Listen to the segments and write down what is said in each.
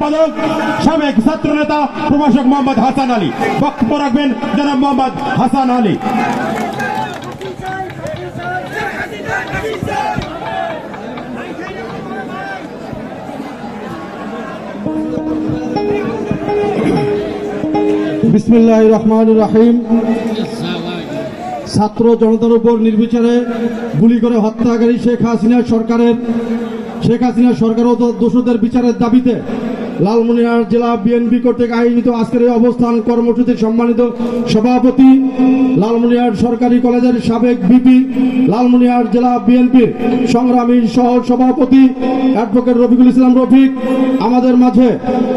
সম্পাদক, সাবেক ছাত্র নেতা প্রভাষক মোহাম্মদ হাসান আলী। বক্তব্য রাখবেন জনাব মোহাম্মদ হাসান আলী। বিসমিল্লাহ রহমান রাহিম। ছাত্র জনতার উপর নির্বিচারে গুলি করে হত্যাকারী শেখ হাসিনা সরকারের শেখ হাসিনা সরকার ও দোষদের বিচারের দাবিতে লালমনিরহাট জেলা বিএনপি কর্তৃক আয়োজিত আজকের এই অবস্থান কর্মসূচির সম্মানিত সভাপতি, লালমনিরহাট সরকারি কলেজের সাবেক বিপি লালমনিরহাট জেলা বিএনপির সংগ্রামী সহ সভাপতি অ্যাডভোকেট রফিকুল ইসলাম রফিক, আমাদের মাঝে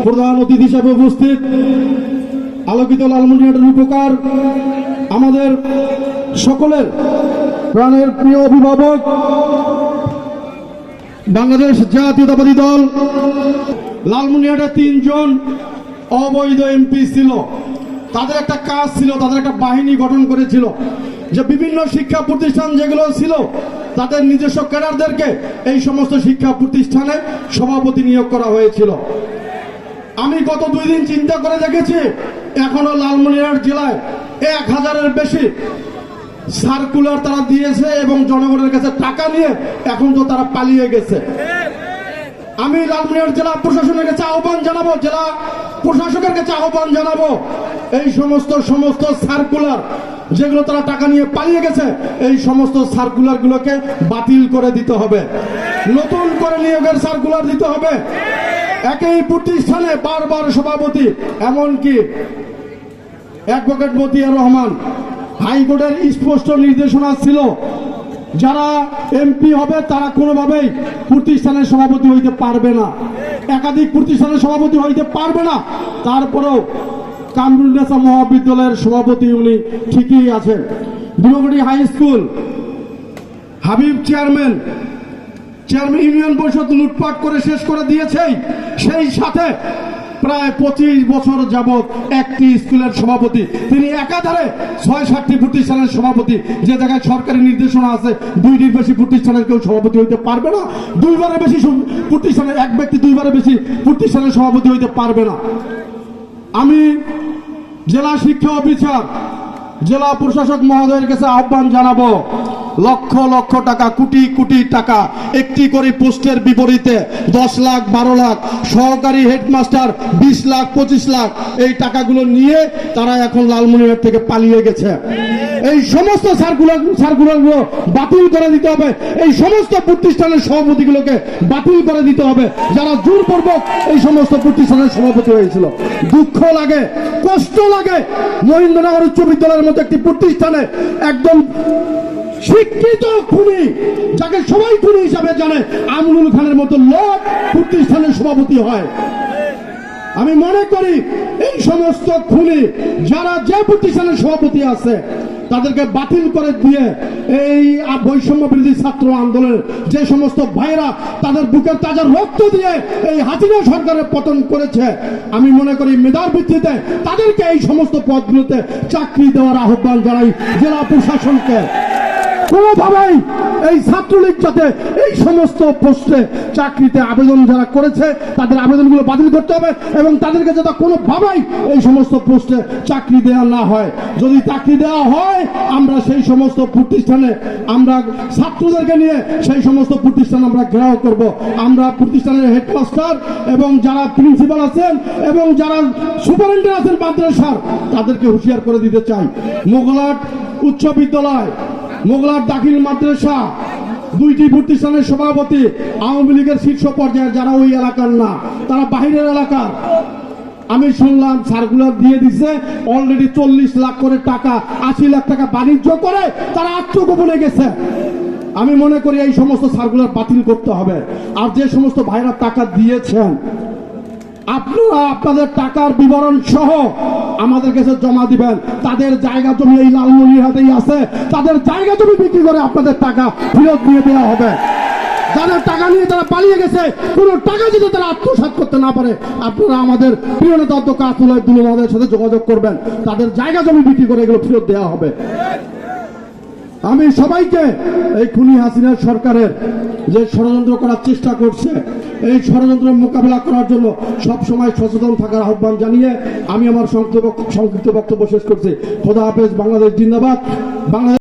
প্রধান অতিথি হিসেবে উপস্থিত, আলোকিত লালমনিরহাটের উপকার, আমাদের সকলের প্রাণের প্রিয় অভিভাবক বাংলাদেশ জাতীয়তাবাদী দল লালমনিরহাটে তিনজন অবৈধ এমপি ছিল। তাদের একটা কাজ ছিল, তাদের একটা বাহিনী গঠন করেছিল। যে বিভিন্ন শিক্ষা প্রতিষ্ঠান যেগুলো ছিল, তাদের নিজস্ব ক্যাডারদেরকে এই সমস্ত শিক্ষা প্রতিষ্ঠানে সভাপতি নিয়োগ করা হয়েছিল। আমি গত দুই দিন চিন্তা করে দেখেছি, এখনও লালমনিরহাট জেলায় এক হাজারের বেশি সার্কুলার তারা দিয়েছে এবং জনগণের কাছে টাকা নিয়ে এখন তো তারা পালিয়ে গেছে। আমি লালমনিরহাট জেলা প্রশাসনের কাছে আহ্বান জানাব, জেলা প্রশাসকের কাছে আহ্বান জানাব, এই সমস্ত সমস্ত সার্কুলার যেগুলো তারা টাকা নিয়ে পালিয়ে গেছে, এই সমস্ত সার্কুলার গুলোকে বাতিল করে দিতে হবে। নতুন করে নিয়োগের সার্কুলার দিতে হবে। একই প্রতিষ্ঠানে বারবার সভাপতি, এমনকি অ্যাডভোকেট মতিয়ার রহমান হাইকোর্টের স্পষ্ট নির্দেশনা ছিল, যারা এমপি হবে তারা কোনোভাবেই প্রতিষ্ঠানের সভাপতি হইতে পারবে না। একাধিক প্রতিষ্ঠানের সভাপতি হইতে পারবে না। তারপরেও কামরুন্নেসা মহাবিদ্যালয়ের সভাপতি উনি ঠিকই আছেন। দুর্গটি high school, Habib chairman chairman union পরিষদ লুটপাট করে শেষ করে দিয়েছেই। সেই সাথে প্রায় পঁচিশ বছর যাবৎ একটি স্কুলের সভাপতি। তিনি একাধারে ছয় সাতটি প্রতিষ্ঠানের সভাপতি। যে জায়গায় সরকারি নির্দেশনা আছে দুইটির বেশি প্রতিষ্ঠানের কেউ সভাপতি হইতে পারবে না। দুইবারের বেশি প্রতিষ্ঠানের এক ব্যক্তি দুইবারের বেশি প্রতিষ্ঠানের সভাপতি হইতে পারবে না। আমি জেলা শিক্ষা অফিসার, জেলা প্রশাসক মহোদয়ের কাছে আহ্বান জানাব লক্ষ লক্ষ টাকা, কোটি কোটি টাকা একটি করে পোস্টের বিপরীতে দশ লাখ, বারো লাখ, সহকারী হেডমাস্টার বিশ লাখ, পঁচিশ লাখ এই টাকাগুলো নিয়ে তারা এখন লালমনিরহাট থেকে পালিয়ে গেছে। এই সমস্ত সার্কুলার, সার্কুলারগুলো বাতিল করে দিতে হবে। এই সমস্ত প্রতিষ্ঠানের সভাপতিগুলোকে বাতিল করে দিতে হবে। যারা জোরপূর্বক এই সমস্ত প্রতিষ্ঠানের সভাপতি হয়েছিল। দুঃখ লাগে, কষ্ট লাগে। মহেন্দ্রনগর উচ্চ বিদ্যালয়ের মতো একটি প্রতিষ্ঠানে একদম শিক্ষিত খুনি, যাকে সবাই খুনি হিসাবে জানে আমরুল খানের মতো লোক প্রতিষ্ঠানের সভাপতি হয়। আমি মনে করি, এই সমস্ত খুনি যারা যে প্রতিষ্ঠানের সভাপতি আছে, তাদেরকে বাতিল করে দিয়ে এই বৈষম্য বিরোধী ছাত্র আন্দোলনের যে সমস্ত ভাইরা তাদের বুকের তাজা রক্ত দিয়ে এই হাসিনা সরকারের পতন করেছে, আমি মনে করি মেধার ভিত্তিতে তাদেরকে এই সমস্ত পদগুলোতে চাকরি দেওয়ার আহ্বান জানাই জেলা প্রশাসনকে। কোনোভাবেই এই ছাত্রলীগ যাতে এই সমস্ত পোস্টে চাকরিতে আবেদন যারা করেছে, তাদের আবেদনগুলো বাতিল করতে হবে এবং তাদেরকে যাতে কোনোভাবেই এই সমস্ত পোস্টে চাকরি দেওয়া না হয়। যদি চাকরি দেওয়া হয়, আমরা সেই সমস্ত প্রতিষ্ঠানে আমরা ছাত্রদেরকে নিয়ে সেই সমস্ত প্রতিষ্ঠান আমরা ঘেরাও করব। আমরা প্রতিষ্ঠানের হেডমাস্টার এবং যারা প্রিন্সিপাল আছেন এবং যারা সুপারিনটেন্ডেন্ট আছেন, মাদ্রাসার, তাদেরকে হুঁশিয়ার করে দিতে চাই। মোগলাট উচ্চ বিদ্যালয় মোগলার দাখিল মাদ্রাসা, দুইটি প্রতিষ্ঠানের সভাপতি, আওয়ামী লীগের শীর্ষ পর্যায়ের যারা ওই এলাকার না, তারা বাহিরের এলাকার। আমি শুনলাম সার্কুলার দিয়ে দিছে অলরেডি চল্লিশ লাখ করে টাকা, আশি লাখ টাকা বাণিজ্য করে তারা আত্মগোপনে গেছে। আমি মনে করি এই সমস্ত সার্কুলার বাতিল করতে হবে। আর যে সমস্ত ভাইরা টাকা দিয়েছেন আপনারা আপনাদের টাকার বিবরণ সহ আমাদের কাছে জমা দিবেন। তাদের জায়গা জমি এই লালমনিরহাটেই আছে। তাদের জায়গা জমি বিক্রি করে আপনাদের টাকা ফেরত দিয়ে দেওয়া হবে। যাদের টাকা নিয়ে তারা পালিয়ে গেছে, কোনো টাকা যদি তারা আত্মসাৎ করতে না পারে, আপনারা আমাদের প্রিয় নেতা অধ্যক্ষ মহোদয়ের সাথে যোগাযোগ করবেন। তাদের জায়গা জমি বিক্রি করে এগুলো ফেরত দেওয়া হবে। আমি সবাইকে এই খুনি হাসিনা সরকারের যে ষড়যন্ত্র করার চেষ্টা করছে, এই ষড়যন্ত্র মোকাবেলা করার জন্য সব সময় সচেতন থাকার আহ্বান জানিয়ে আমি আমার সংক্ষিপ্ত বক্তব্য শেষ করছি। খোদা হাফেজ, বাংলাদেশ জিন্দাবাদ। বাংলাদেশ